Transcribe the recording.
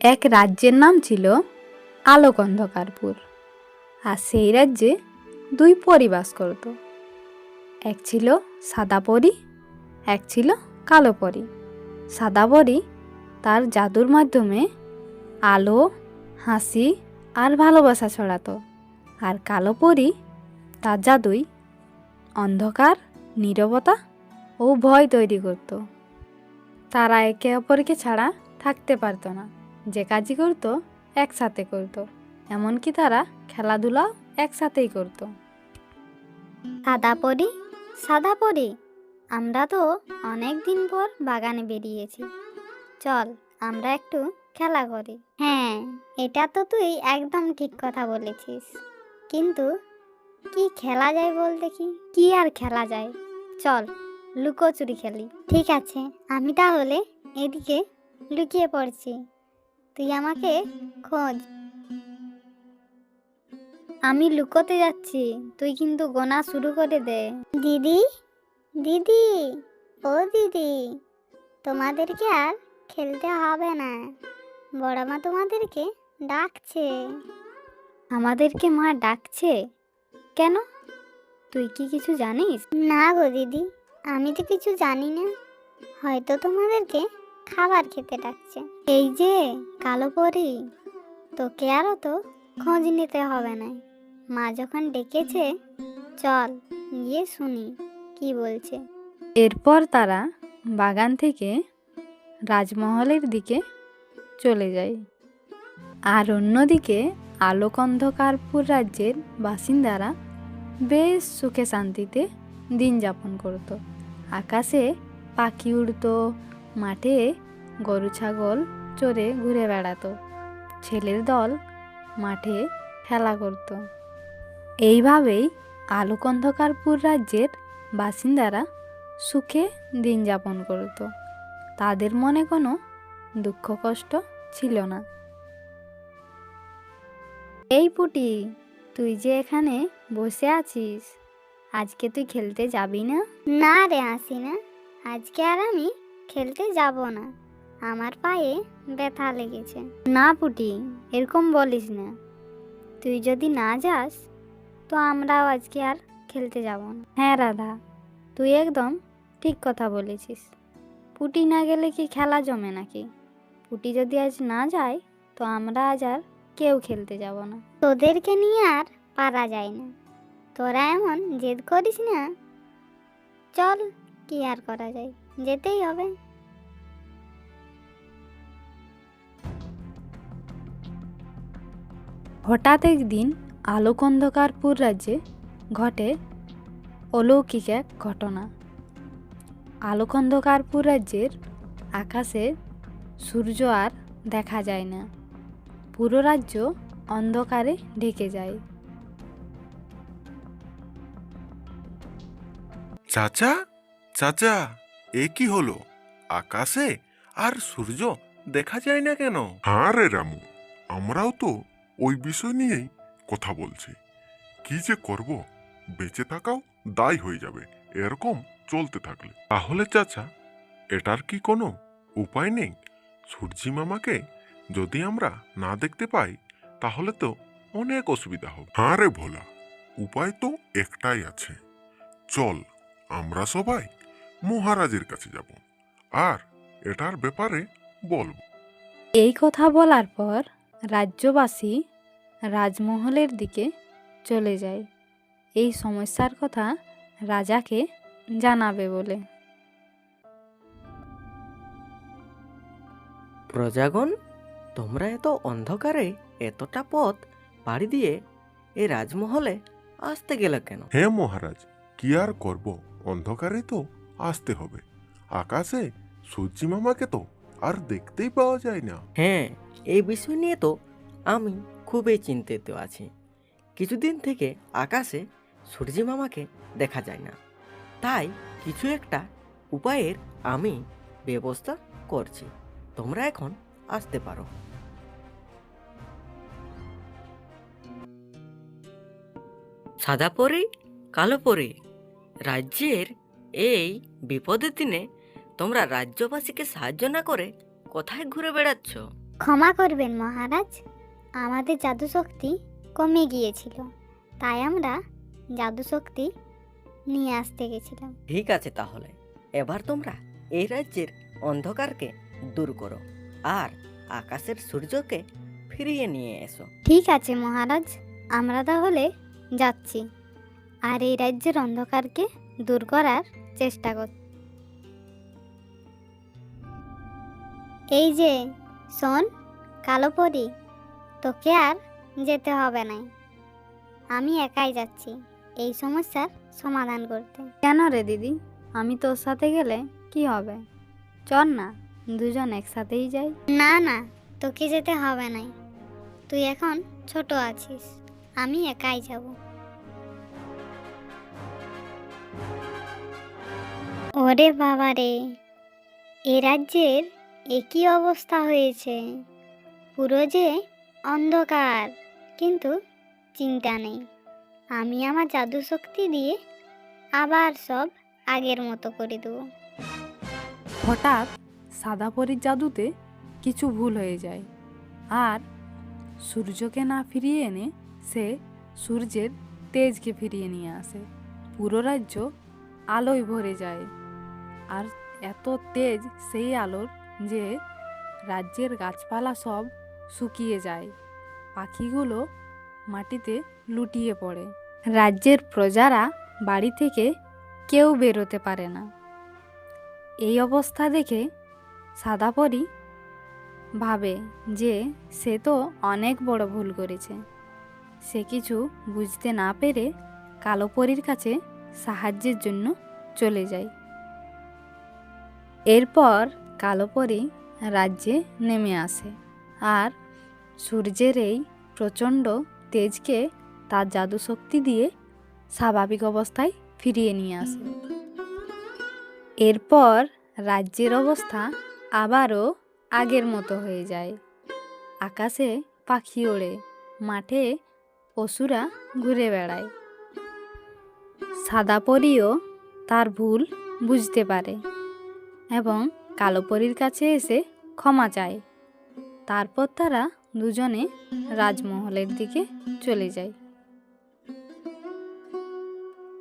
এক রাজ্যের নাম ছিল আলোক অন্ধকারপুর আর সেই রাজ্যে দুই পরি বাস করত। এক ছিল সাদা পরি, এক ছিল কালো পরি। সাদা পরি তার জাদুর মাধ্যমে আলো, হাসি আর ভালোবাসা ছড়াতো, আর কালো পরি তার জাদুই অন্ধকার, নীরবতা ও ভয় তৈরি করত। তারা একে অপরকে ছাড়া থাকতে পারতো না। যে কাজই করতো, একসাথে করতো। এমনকি তারা খেলাধুলাও একসাথেই করতো। সাদা পরি সাদা পরি, আমরা তো অনেক দিন পর বাগানে বেরিয়েছি। চল, আমরা একটু খেলা করি। হ্যাঁ এটা তো তুই একদম ঠিক কথা বলেছিস। কিন্তু কি খেলা যায় বল দেখি? কি আর খেলা যায়? চল, লুকোচুরি খেলি। ঠিক আছে, আমি তাহলে এদিকে লুকিয়ে পড়ছি। তুই আমাকে খোঁজ। আমি লুকোতে যাচ্ছি তুই কিন্তু গোনা শুরু করে দে। দিদি দিদি ও দিদি তোমাদেরকে আর খেলতে হবে না। বড় মা তোমাদেরকে ডাকছে। আমাদেরকে মা ডাকছে? কেন? তুই কি কিছু জানিস? না গো দিদি আমি তো কিছু জানি না। হয়তো তোমাদেরকে খাবার খেতে ডাকছে। এই যে, কালো পরি, তোকে আরও তো খোঁজ নিতে হবে না মা যখন ডেকেছে, চল গিয়ে শুনি কি বলছে। এরপর তারা বাগান থেকে রাজমহলের দিকে চলে যায়। আর অন্যদিকে আলোক অন্ধকারপুর রাজ্যের বাসিন্দারা বেশ সুখে শান্তিতে দিন যাপন করত। আকাশে পাখি উড়তো মাঠে গরু, ছাগল চড়ে ঘুরে বেড়াতো। ছেলের দল মাঠে খেলা করত। এইভাবেই আলোক অন্ধকারপুর রাজ্যের বাসিন্দারা সুখে দিন যাপন করত। তাদের মনে কোনো দুঃখ, কষ্ট ছিল না। এই পুটি, তুই যে এখানে বসে আছিস, আজকে তুই খেলতে যাবি না? না রে আসি না আজকে আর আমি খেলতে যাব না। আমার পায়ে ব্যথা লেগেছে। না পুটি, এরকম বলিস না। তুই যদি না যাস, তো আমরাও আজকে আর খেলতে যাব না। হ্যাঁ রাধা, তুই একদম ঠিক কথা বলেছিস। পুটি না গেলে কি খেলা জমে নাকি? পুটি যদি আজ না যায়, তো আমরা আজ আর কেউ খেলতে যাব না। তোদেরকে নিয়ে আর পারা যায় না। তোরা এমন জেদ করিস না। চল কি আর করা যায়? যেতেই হবে। হঠাৎ একদিন আলোক অন্ধকারপুর রাজ্যে ঘটে অলৌকিক এক ঘটনা। আলোক অন্ধকারপুর রাজ্যের আকাশে সূর্য আর দেখা যায় না। পুরো রাজ্য অন্ধকারে ঢেকে যায়। চাচা? চাচা এ কি হলো? আকাশে আর সূর্য দেখা যায় না কেন? হ্যাঁ রে রামু আমরাও তো ওই বিষয় নিয়েই কথা বলছি। কি যে করব? বেঁচে থাকাও দায় হয়ে যাবে এরকম চলতে থাকলে। তাহলে চাচা এটার কি কোনো উপায় নেই? সূর্যি মামাকে যদি আমরা না দেখতে পাই তাহলে তো অনেক অসুবিধা হবে। হ্যাঁ রে ভোলা উপায় তো একটাই আছে। চল আমরা সবাই মহারাজের কাছে যাব। আর এটার ব্যাপারে বলব। এই কথা বলার পর রাজ্যবাসী রাজমহলের দিকে চলে যায়। এই সমস্যার কথা রাজাকে জানাবে বলে। প্রজাগণ তোমরা এত অন্ধকারে এতটা পথ পাড়ি দিয়ে এ রাজমহলে আসতে গেলে কেন? হ্যাঁ মহারাজ কি আর করব? অন্ধকারে তো আসতে হবে। আকাশে সূর্যি মামাকে তো আর দেখতেই পাওয়া যায় না। হ্যাঁ এই বিষয় নিয়ে তো আমি খুবই চিন্তিত আছি। কিছুদিন থেকে আকাশে সূর্যি মামাকে দেখা যায় না। তাই কিছু একটা উপায়ের আমি ব্যবস্থা করছি। তোমরা এখন আসতে পারো। সাদা পরি, কালো পরি, রাজ্যের এই বিপদের দিনে তোমরা রাজ্যবাসীকে সাহায্য না করে কোথায় ঘুরে বেড়াচ্ছ? ক্ষমা করবেন মহারাজ আমাদের জাদু শক্তি কমে গিয়েছিল তাই আমরা জাদু শক্তি নিয়ে আসতে গেছিলাম। ঠিক আছে তাহলে এবার তোমরা এই রাজ্যের অন্ধকারকে দূর করো আর আকাশের সূর্যকে ফিরিয়ে নিয়ে এসো। ঠিক আছে মহারাজ আমরা তাহলে যাচ্ছি আর এই রাজ্যের অন্ধকারকে দূর করার চেষ্টা কর। এই যে শোন কালো পরি তোকে আর যেতে হবে না। আমি একাই যাচ্ছি এই সমস্যার সমাধান করতে। কেন রে দিদি? আমি তোর সাথে গেলে কি হবে? চল না দুজন একসাথেই যাই। না না তোকে যেতে হবে না। তুই এখন ছোট আছিস আমি একাই যাব। ওরে বাবা রে, এ রাজ্যের একই অবস্থা হয়েছে। পুরো যে অন্ধকার, কিন্তু চিন্তা নেই। আমি আমার জাদু শক্তি দিয়ে আবার সব আগের মতো করে দেবো। হঠাৎ সাদা পরীর জাদুতে কিছু ভুল হয়ে যায়। আর সূর্যকে না ফিরিয়ে এনে সে সূর্যের তেজকে ফিরিয়ে নিয়ে আসে। পুরো রাজ্য আলোয় ভরে যায়। আর এত তেজ সেই আলোর যে রাজ্যের গাছপালা সব শুকিয়ে যায়। পাখিগুলো মাটিতে লুটিয়ে পড়ে। রাজ্যের প্রজারা বাড়ি থেকে কেউ বেরোতে পারে না। এই অবস্থা দেখে সাদাপরি ভাবে যে সে তো অনেক বড় ভুল করেছে। সে কিছু বুঝতে না পেরে কালোপরির কাছে সাহায্যের জন্য চলে যায়। এরপর কালোপরি রাজ্যে নেমে আসে আর সূর্যের এই প্রচণ্ড তেজকে তার জাদু শক্তি দিয়ে স্বাভাবিক অবস্থায় ফিরিয়ে নিয়ে আসে। এরপর রাজ্যের অবস্থা আবারও আগের মতো হয়ে যায়। আকাশে পাখি ওড়ে, মাঠে পশুরা ঘুরে বেড়ায়। সাদা পরীও তার ভুল বুঝতে পারে। এবং কালো পরীর কাছে এসে ক্ষমা চায়। তারপর তারা দুজনে রাজমহলের দিকে চলে যায়।